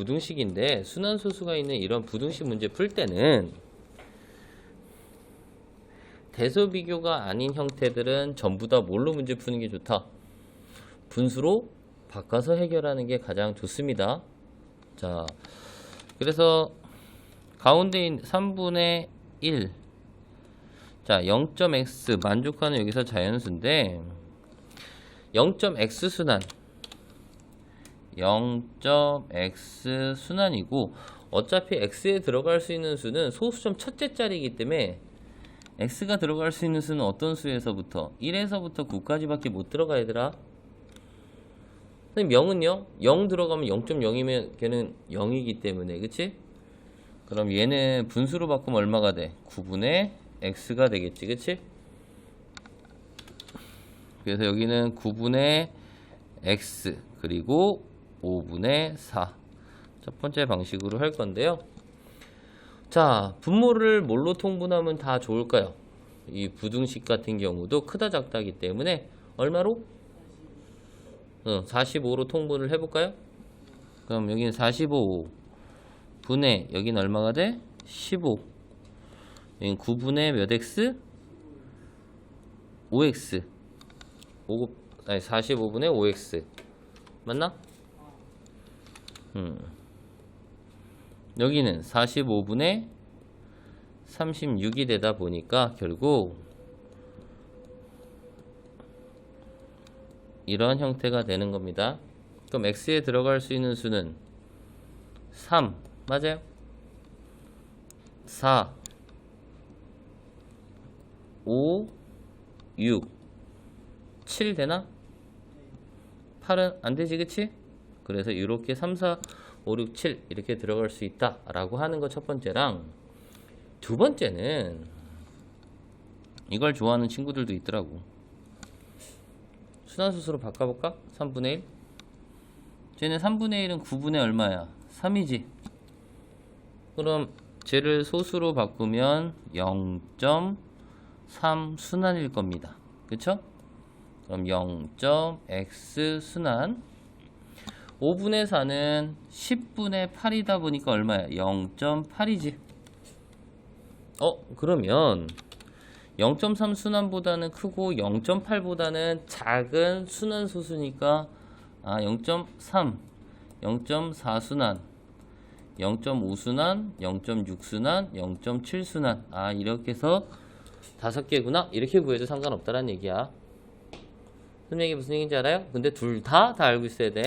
부등식인데 순환소수가 있는 이런 부등식 문제 풀 때는 대소 비교가 아닌 형태들은 전부 다 뭘로 문제 푸는 게 좋다? 분수로 바꿔서 해결하는 게 가장 좋습니다. 자, 그래서 가운데 있는 3분의 1. 자, 0.x 만족하는 여기서 자연수인데 0.x 순환 0.x 순환이고 어차피 x에 들어갈 수 있는 수는 소수점 첫째 자리이기 때문에 x가 들어갈 수 있는 수는 어떤 수에서부터 1에서부터 9까지밖에 못 들어가 얘들아 선생님 0은요? 0 들어가면 0.0이면 걔는 0이기 때문에 그치? 그럼 얘는 분수로 바꾸면 얼마가 돼? 9분의 x가 되겠지 그치? 그래서 여기는 9분의 x 그리고 5분의 4. 첫 번째 방식으로 할 건데요. 자, 분모를 뭘로 통분하면 다 좋을까요? 이 부등식 같은 경우도 크다 작다기 때문에 얼마로? 어, 45로 통분을 해볼까요? 그럼 여기는 45 분의 여기는 얼마가 돼? 15 여기는 9분의 몇 x? 5x 5, 아니 45분의 5x 맞나? 음. 여기는 45분의 36이 되다 보니까 결국 이런 형태가 되는 겁니다. 그럼 x에 들어갈 수 있는 수는 3 맞아요? 4 5 6 7 되나? 8은 안 되지 그치? 그래서 이렇게 3, 4, 5, 6, 7 이렇게 들어갈 수 있다 라고 하는 거 첫 번째랑 두 번째는 이걸 좋아하는 친구들도 있더라고 순환수수로 바꿔볼까? 3분의 1 쟤는 3분의 1은 9분의 얼마야? 3이지 그럼 쟤를 소수로 바꾸면 0.3 순환일 겁니다 그쵸? 그럼 0.x 순환 5분의 4는 10분의 8이다 보니까 얼마야? 0.8이지. 어, 그러면 0.3 순환보다는 크고 0.8보다는 작은 순환 소수니까 아, 0.3, 0.4 순환, 0.5 순환, 0.6 순환, 0.7 순환. 아, 이렇게 해서 다섯 개구나. 이렇게 구해도 상관없다라는 얘기야. 얘기 무슨 얘기인지 알아요? 근데 둘 다다 알고 있어야 돼.